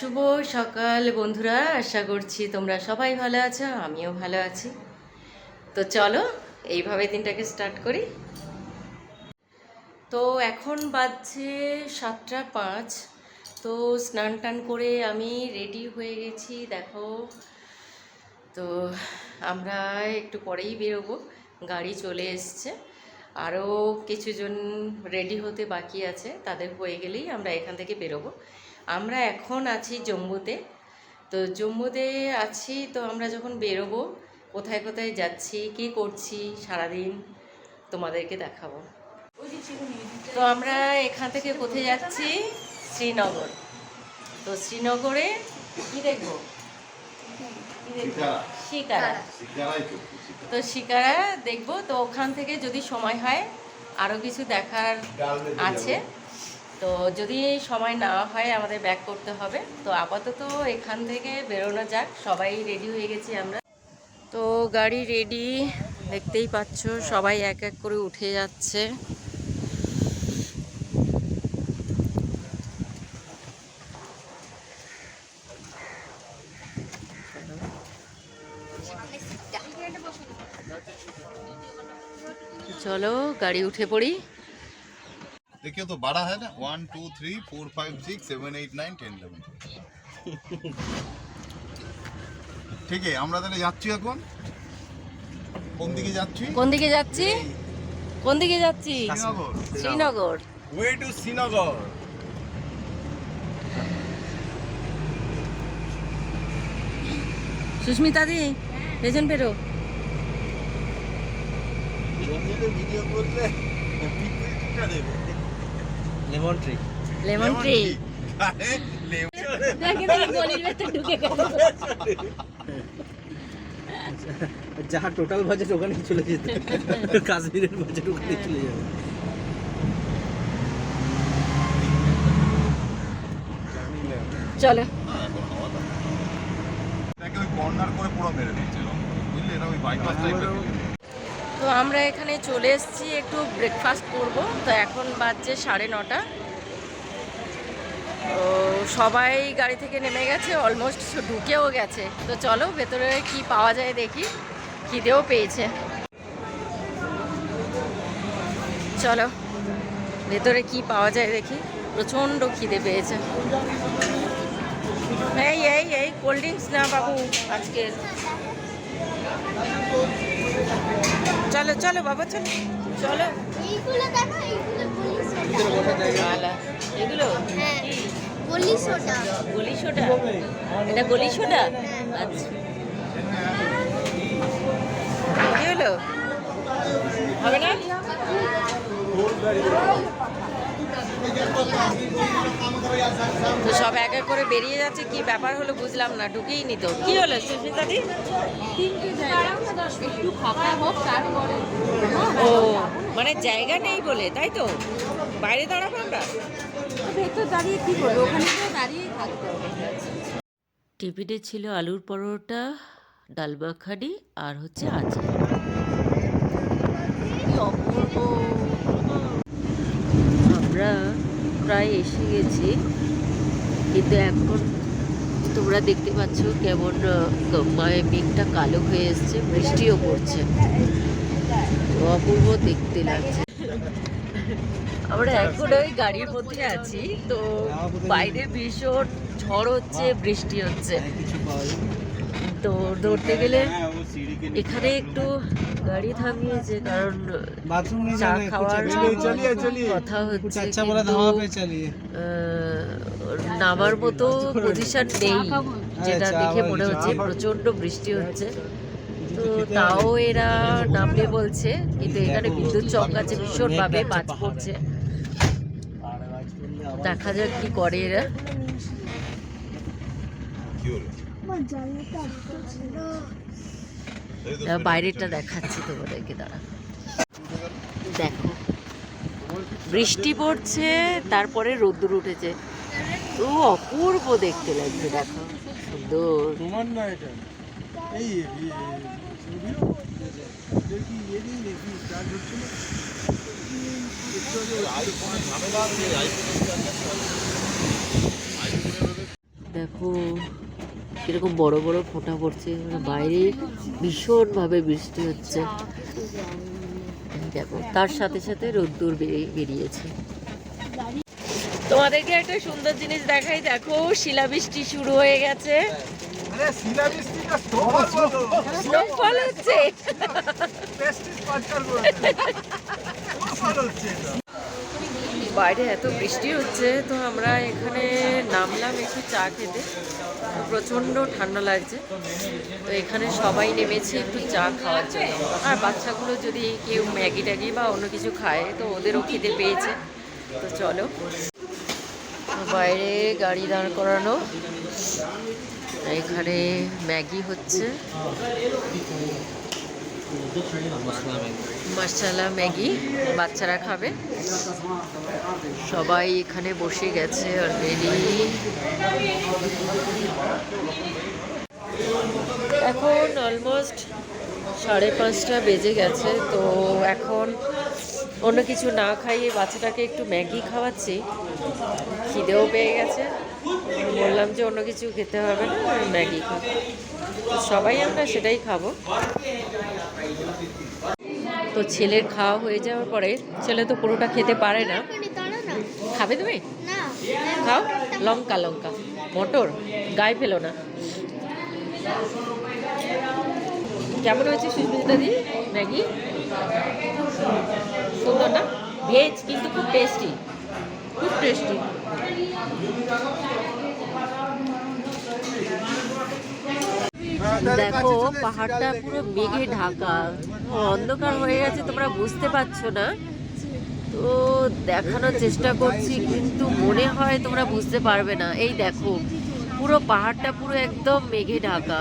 শুভ সকাল বন্ধুরা, আশা করছি তোমরা সবাই ভালো আছো, আমিও ভালো আছি। তো চলো, এইভাবে দিনটাকে স্টার্ট করি। তো এখন বাজছে সাতটা পাঁচ, তো স্নান টান করে আমি রেডি হয়ে গেছি, দেখো। তো আমরা একটু পরেই বেরোবো, গাড়ি চলে এসছে। আরও কিছুজন রেডি হতে বাকি আছে, তাদের হয়ে গেলেই আমরা এখান থেকে বেরোবো। আমরা এখন আছি জম্মুতে। তো জম্মুতে আছি তো আমরা যখন বেরোবো কোথায় কোথায় যাচ্ছি কি করছি সারাদিন তোমাদেরকে দেখাবো। তো আমরা এখান থেকে কোথায় যাচ্ছি? শ্রীনগর। তো শ্রীনগরে কি দেখব? শিকারা। তো শিকারা। দেখব। তো ওখান থেকে যদি সময় হয় আরও কিছু দেখার আছে। তো যদি সময় না হয় আমাদের ব্যাক করতে হবে। তো আপাতত এখান থেকে বেরোনো যাক। সবাই রেডি হয়ে গেছি আমরা। তো গাড়ি রেডি দেখতেই পাচ্ছ সবাই এক এক করে উঠে যাচ্ছে। চলো, গাড়ি উঠে পড়ি। देखिए तो बड़ा है ना one two three four five six seven eight nine ten eleven ঠিক আছে আমরা তাহলে যাচ্ছি এখন কোন দিকে যাচ্ছি কোন দিকে যাচ্ছি কোন দিকে যাচ্ছি শ্রীনগর শ্রীনগর ওয়ে টু শ্রীনগর সুস্মিতা দি পেছন পেরো ভিডিও করলে দেবে লেমন ট্রি লেমন ট্রি যাহা টোটাল বাজেট ওখানে চলে যেত। কাশ্মীরের বাজেট ওখানে চলে যাবে। চলো। কর্নার করে পুরো মেরে দিচ্ছে বুঝলি? এটা ওই বাইপাস টাইপের তো আমরা এখানে চলে এসেছি, একটু ব্রেকফাস্ট করব। তো এখন বাজছে সাড়ে নটা। তো সবাই গাড়ি থেকে নেমে গেছে অলমোস্ট ঢুকেও গেছে। তো চলো ভেতরে কি পাওয়া যায় দেখি, খিদেও পেয়েছে। চলো, ভেতরে কি পাওয়া যায় দেখি, প্রচণ্ড খিদে পেয়েছে। এই এই এই কোল্ড ড্রিঙ্কস না বাবু, আজকের। চলো চলো বাবা চলো। চলো। এইগুলো দেখো এইগুলো বলি সোডা আলা, এগুলো হ্যাঁ? বলি সোডা গলি সোডা এটা গলি সোডা আচ্ছা। কি হলো? হবে না? তো সব এক এক করে বেরিয়ে যাচ্ছে কি ব্যাপার হলো বুঝলাম না ঢুকেই নি তো। কি হলো সুস্মিতা দি ও মানে জায়গা নেই বলে তাই তো? বাইরে দাঁড়াবো আমরা? টিফিনে ছিল আলুর পরোটা ডাল মাখানি আর হচ্ছে আচার। অপূর্ব আমরা প্রায় এসে গেছি। কিন্তু এখন তোমরা দেখতে পাচ্ছ কেমন মানে মেঘটা কালো হয়ে এসছে, বৃষ্টিও পড়ছে। অপূর্ব দেখতে লাগছে। আমরা এখন ওই গাড়ির মধ্যে আছি, তো বাইরে ভীষণ ঝড় হচ্ছে, বৃষ্টি হচ্ছে। তো ধরতে গেলে এখানে একটু গাড়ি থামিয়েছে কারণ চা খাওয়ার কথা হচ্ছে নামার মতো পজিশন নেই যেটা দেখে মনে হচ্ছে প্রচণ্ড বৃষ্টি হচ্ছে। তো তাও এরা নামলে বলছে কিন্তু এখানে বিদ্যুৎ চক আছে ভীষণভাবে বাজ পড়ছে দেখা যাক কি করে এরা। বাইরেটা দেখাচ্ছি তোমাদেরকে দাঁড়া। দেখো বৃষ্টি পড়ছে তারপরে রোদ্দুর উঠেছে। ও অপূর্ব দেখতে লাগছে দেখো। সুন্দর। তোমার না এটা এই স্টুডিও দেখি কীরকম বড় বড় ফোঁটা পড়ছে মানে বাইরে ভীষণভাবে বৃষ্টি হচ্ছে। দেখো তার সাথে সাথে রোদ্দুর বেরিয়েছে। তোমাদেরকে একটা সুন্দর জিনিস দেখাই দেখো শিলাবৃষ্টি শুরু হয়ে গেছে। হচ্ছে পেস্টিস পাচার করে স্নোফল হচ্ছে এটা বাইরে এত বৃষ্টি হচ্ছে, তো আমরা এখানে নামলাম একটু চা খেতে। প্রচণ্ড ঠান্ডা লাগছে। তো এখানে সবাই নেমেছে একটু চা খাওয়ার জন্য। আর বাচ্চাগুলো যদি কেউ ম্যাগি ট্যাগি বা অন্য কিছু খায়, তো ওদেরও খেতে পেয়েছে। তো চলো। বাইরে গাড়ি দাঁড় করানো। এখানে ম্যাগি হচ্ছে। মশলা ম্যাগি, বাচ্চারা খাবে। সবাই এখানে বসে গেছে অলরেডি এখন অলমোস্ট সাড়ে পাঁচটা বেজে গেছে, তো এখন অন্য কিছু না খাইয়ে বাচ্চাটাকে একটু ম্যাগি খাওয়াচ্ছি। খিদেও পেয়ে গেছে। বললাম যে অন্য কিছু খেতে হবে না, ম্যাগি তো সবাই আমরা সেটাই খাব। তো ছেলের খাওয়া হয়ে যাওয়ার পরে ছেলে তো পুরোটা খেতে পারে না। খাবে তুমি? খাও। লঙ্কা লঙ্কা। মটর? গায়ে ফেলো না। কেমন হয়েছে সুস্মিতা দি? ম্যাগি? সুন্দর না? ভেজ, কিন্তু খুব টেস্টি খুব টেস্টি দেখো পাহাড়টা পুরো মেঘে ঢাকা। অন্ধকার হয়ে গেছে তোমরা বুঝতে পারছ না। তো দেখানোর চেষ্টা করছি কিন্তু মনে হয় তোমরা বুঝতে পারবে না। এই দেখো পুরো পাহাড়টা পুরো একদম মেঘে ঢাকা।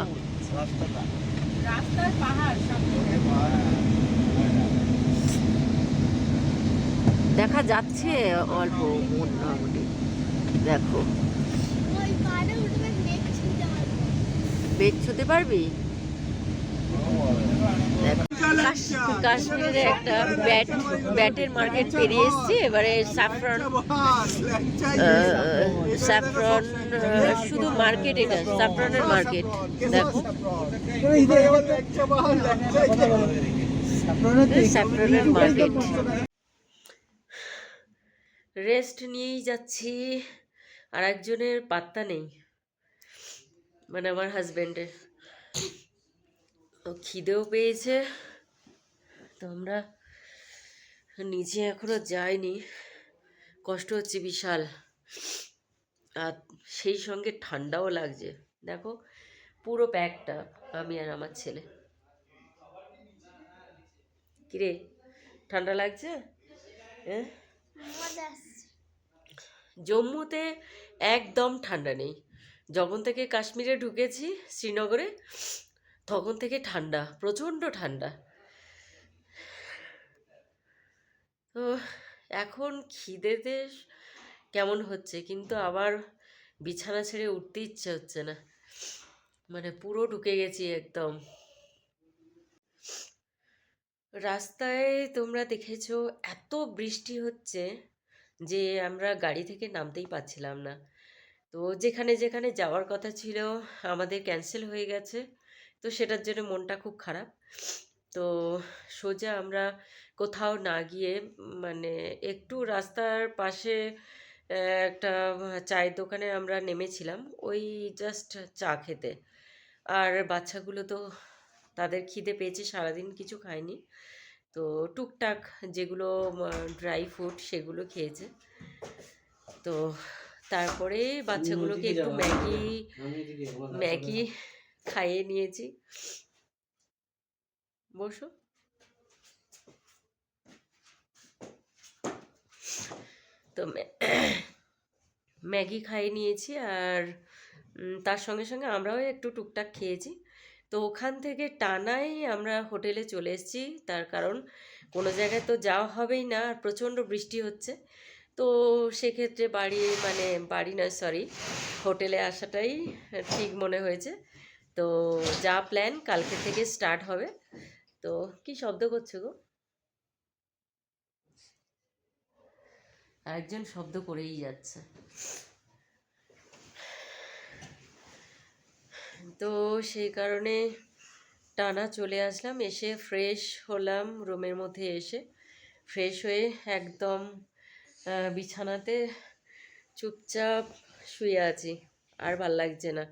দেখা যাচ্ছে অল্প মোটামুটি। দেখো ওই পাড়ে উঠবে নেক ছিঁড়তে পারবে বেগ ছুতে পারবি? দেখো, কাশ- কাশ্মীরের একটা ব্যাট ব্যাটের মার্কেট পেরিয়ে এসছি এবারে স্যাফরন স্যাফরন শুধু মার্কেট এটা স্যাফরনের মার্কেট দেখো। স্যাফরনের মার্কেট। রেস্ট নিয়েই যাচ্ছি আর একজনের পাত্তা নেই। মানে আমার হাজবেন্ডের। ও খিদেও পেয়েছে। তো আমরা নিচে এখনও যাইনি। কষ্ট হচ্ছে বিশাল। আর সেই সঙ্গে ঠান্ডাও লাগছে। দেখো পুরো প্যাকটা আমি আর আমার ছেলে। কিরে ঠান্ডা লাগছে? হ্যাঁ? জম্মুতে একদম ঠান্ডা নেই। যখন থেকে কাশ্মীরে ঢুকেছি, শ্রীনগরে, তখন থেকে ঠান্ডা, প্রচণ্ড ঠান্ডা। তো এখন খিদেতে কেমন হচ্ছে? কিন্তু আবার বিছানা ছেড়ে উঠতে ইচ্ছে হচ্ছে না। মানে পুরো ঢুকে গেছি একদম। রাস্তায় তোমরা দেখেছ, এত বৃষ্টি হচ্ছে যে আমরা গাড়ি থেকে নামতেই পারছিলাম না। তো যেখানে যেখানে যাওয়ার কথা ছিল, আমাদের ক্যান্সেল হয়ে গেছে। তো সেটার জন্য মনটা খুব খারাপ। তো সোজা আমরা কোথাও না গিয়ে মানে একটু রাস্তার পাশে একটা চায়ের দোকানে আমরা নেমেছিলাম। ওই জাস্ট চা খেতে। আর বাচ্চাগুলো তো তাদের খিদে পেয়েছে, সারাদিন কিছু খায়নি। তো টুকটাক যেগুলো ড্রাই ফ্রুট সেগুলো খেয়েছে। তো তারপরে বাচ্চাগুলোকে একটু ম্যাগি ম্যাগি খাইয়ে নিয়েছি। বসো। তো ম্যাগি খাইয়ে নিয়েছি আর তার সঙ্গে সঙ্গে আমরাও একটু টুকটাক খেয়েছি। তো ওখান থেকে টানাই আমরা হোটেলে চলে এসেছি। তার কারণ কোনো জায়গায় তো যাওয়া হবেই না। আর প্রচণ্ড বৃষ্টি হচ্ছে। তো সেক্ষেত্রে বাড়ি মানে বাড়ি নয় সরি হোটেলে আসাটাই ঠিক মনে হয়েছে। তো যা প্ল্যান কালকে থেকে স্টার্ট হবে। তো কি শব্দ করছ গো? আরেকজন শব্দ করেই যাচ্ছে। তো সেই কারণে টানা চলে আসলাম, এসে ফ্রেশ হলাম রুমের মধ্যে এসে। ফ্রেশ হয়ে একদম বিছানাতে চুপচাপ শুয়ে আছি, আর ভালো লাগছে না।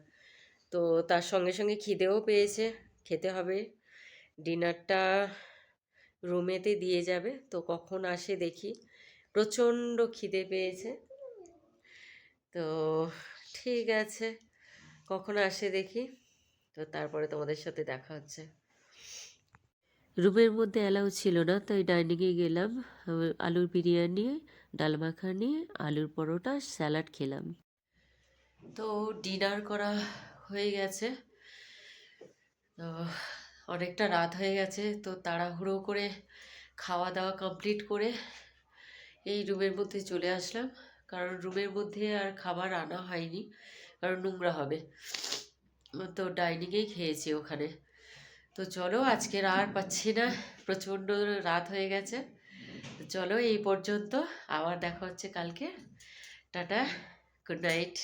তো তার সঙ্গে সঙ্গে খিদেও পেয়েছে, খেতে হবে। ডিনারটা রুমেতে দিয়ে যাবে, তো কখন আসে দেখি। প্রচণ্ড খিদে পেয়েছে। তো ঠিক আছে, কখন আসে দেখি। তো তারপরে তোমাদের সাথে দেখা হচ্ছে। রুমের মধ্যে অ্যালাউ ছিল না, তাই ডাইনিংয়ে গেলাম, আলুর বিরিয়ানি ডাল মাখানি, আলুর পরোটা, স্যালাড খেলাম। তো ডিনার করা হয়ে গেছে। তো অনেকটা রাত হয়ে গেছে, তো তাড়াহুড়ো করে খাওয়া দাওয়া কমপ্লিট করে এই রুমের মধ্যে চলে আসলাম। কারণ রুমের মধ্যে আর খাবার আনা হয়নি, কারণ নোংরা হবে। তো ডাইনিংয়েই খেয়েছি ওখানে। তো চলো, আজকের আর পাচ্ছি না। প্রচণ্ড রাত হয়ে গেছে। চলো এই পর্যন্ত। আবার দেখা হচ্ছে কালকে। Tata good night